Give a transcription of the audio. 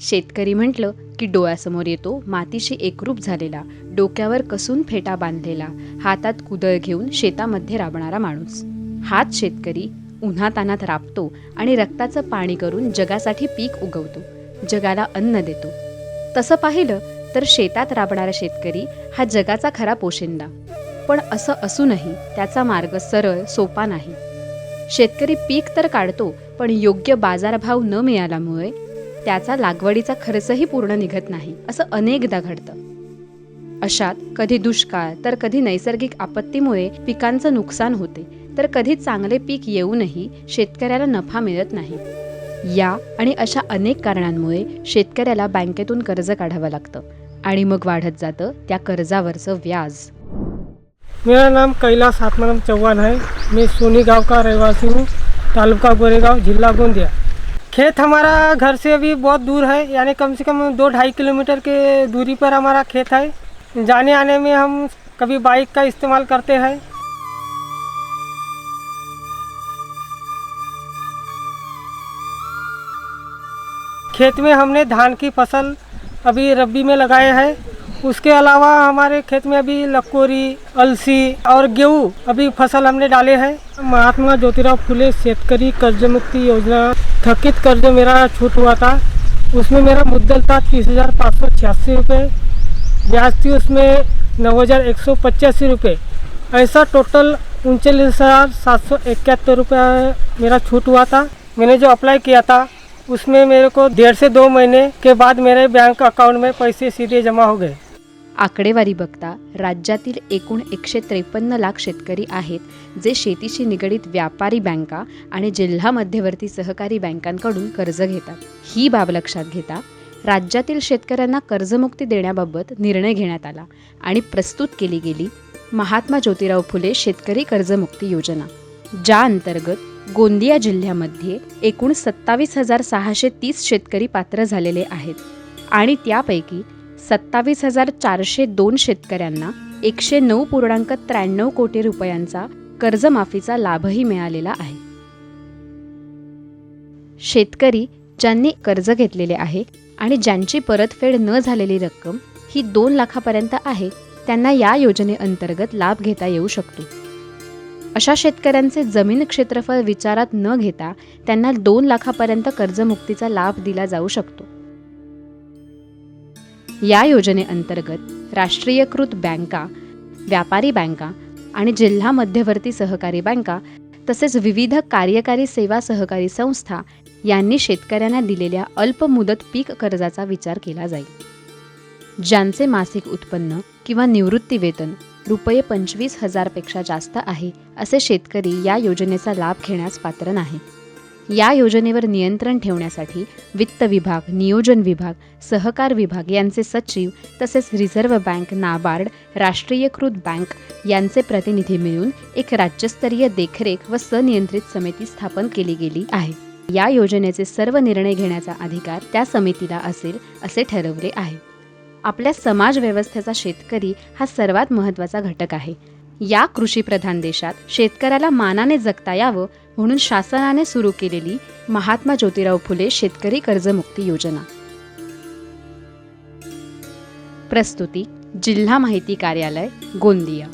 शेतकरी म्हटलं की डोळ्यासमोर येतो मातीशी एकरूप झालेला डोक्यावर कसून फेटा बांधलेला हातात कुदळ घेऊन शेतामध्ये राबणारा माणूस. हाच शेतकरी उन्हातानात राबतो आणि रक्ताचं पाणी करून जगासाठी पीक उगवतो जगाला अन्न देतो. तसं पाहिलं तर शेतात राबणारा शेतकरी हा जगाचा खरा पोशिंदा. पण असं असूनही त्याचा मार्ग सरळ सोपा नाही. शेतकरी पीक तर काढतो पण योग्य बाजारभाव न मिळाल्यामुळे त्याचा लागवडीचा खर्चही पूर्ण निघत नाही असं अनेकदा घडतं. अशात कधी दुष्काळ तर कधी नैसर्गिक आपत्तीमुळे पिकांचं नुकसान होते तर कधी चांगले पीक येऊनही शेतकऱ्याला नफा मिळत नाही. या आणि अशा अनेक कारणांमुळे शेतकऱ्याला बँकेतून कर्ज काढावं लागतं. आणि मग वाढत जातं त्या कर्जावरचं व्याज. मेरा नाम कैलाश आत्माराम चौहान है। मैं सोनी गांव का रहवासी हूँ। तालुका गोरेगांव जिला गोंदिया। खेत हमारा घर से अभी बहुत दूर है। यानी कम से कम दो ढाई किलोमीटर के दूरी पर हमारा खेत है। जाने आने में हम कभी बाइक का इस्तेमाल करते हैं। खेत में हमने धान की फसल अभी रबी में लगाए हैं। उसके अलावा हमारे खेत में अभी लकोरी अलसी और गेहूँ अभी फ़सल हमने डाले हैं। महात्मा ज्योतिराव फुले शेतकरी कर्ज मुक्ति योजना, थकित कर्ज मेरा छूट हुआ था। उसमें मेरा मुद्दल था तीस हज़ार पाँच सौ छियासी रुपये। ब्याज थी उसमें नौ हज़ार एक सौ पचासी रुपये। ऐसा टोटल उनचालीस हज़ार सात सौ इक्यात्तर रुपये मेरा छूट हुआ था। मैंने जो अप्लाई किया था उसमें मेरे को डेढ़ से दो महीने के बाद मेरे बैंक अकाउंट में पैसे सीधे जमा हो गए। आकडेवारी बघता राज्यातील एकूण एकशे त्रेपन्न लाख शेतकरी आहेत जे शेतीशी निगडीत व्यापारी बँका आणि जिल्हा मध्यवर्ती सहकारी बँकांकडून कर्ज घेतात. ही बाब लक्षात घेता राज्यातील शेतकऱ्यांना कर्जमुक्ती देण्याबाबत निर्णय घेण्यात आला आणि प्रस्तुत केली गेली महात्मा ज्योतिराव फुले शेतकरी कर्जमुक्ती योजना ज्या अंतर्गत गोंदिया जिल्ह्यामध्ये एकूण सत्तावीस हजार सहाशे तीस शेतकरी पात्र झालेले आहेत आणि त्यापैकी सत्तावीस हजार चारशे दोन शेतकऱ्यांना एकशे नऊ पूर्णांक त्र्याण्णव कोटी रुपयांचा कर्जमाफीचा लाभही मिळालेला आहे. शेतकरी ज्यांनी कर्ज घेतलेले आहे आणि ज्यांची परतफेड न झालेली रक्कम ही दोन लाखापर्यंत आहे त्यांना या योजनेअंतर्गत लाभ घेता येऊ शकतो. अशा शेतकऱ्यांचे जमीन क्षेत्रफळ विचारात न घेता त्यांना दोन लाखापर्यंत कर्जमुक्तीचा लाभ दिला जाऊ शकतो. या योजनेअंतर्गत राष्ट्रीयकृत बँका व्यापारी बँका आणि जिल्हा मध्यवर्ती सहकारी बँका तसेच विविध कार्यकारी सेवा सहकारी संस्था यांनी शेतकऱ्यांना दिलेल्या अल्प मुदत पीक कर्जाचा विचार केला जाईल. ज्यांचे मासिक उत्पन्न किंवा निवृत्ती वेतन रुपये पंचवीस हजारपेक्षा जास्त आहे असे शेतकरी या योजनेचा लाभ घेण्यास पात्र नाही. या योजनेवर नियंत्रण ठेवण्यासाठी वित्त विभाग नियोजन विभाग सहकार विभाग यांचे सचिव तसेच रिझर्व्ह बँक नाबार्ड राष्ट्रीयकृत बँक यांचे प्रतिनिधी मिळून एक राज्यस्तरीय देखरेख व सनियंत्रित समिती स्थापन केली गेली आहे. या योजनेचे सर्व निर्णय घेण्याचा अधिकार त्या समितीला असेल असे ठरवले आहे. आपल्या समाज व्यवस्थेचा शेतकरी हा सर्वात महत्त्वाचा घटक आहे. या कृषीप्रधान देशात शेतकऱ्याला मानाने जगता यावं म्हणून शासनाने सुरू केलेली महात्मा ज्योतिराव फुले शेतकरी कर्जमुक्ती योजना. प्रस्तुती जिल्हा माहिती कार्यालय गोंदिया.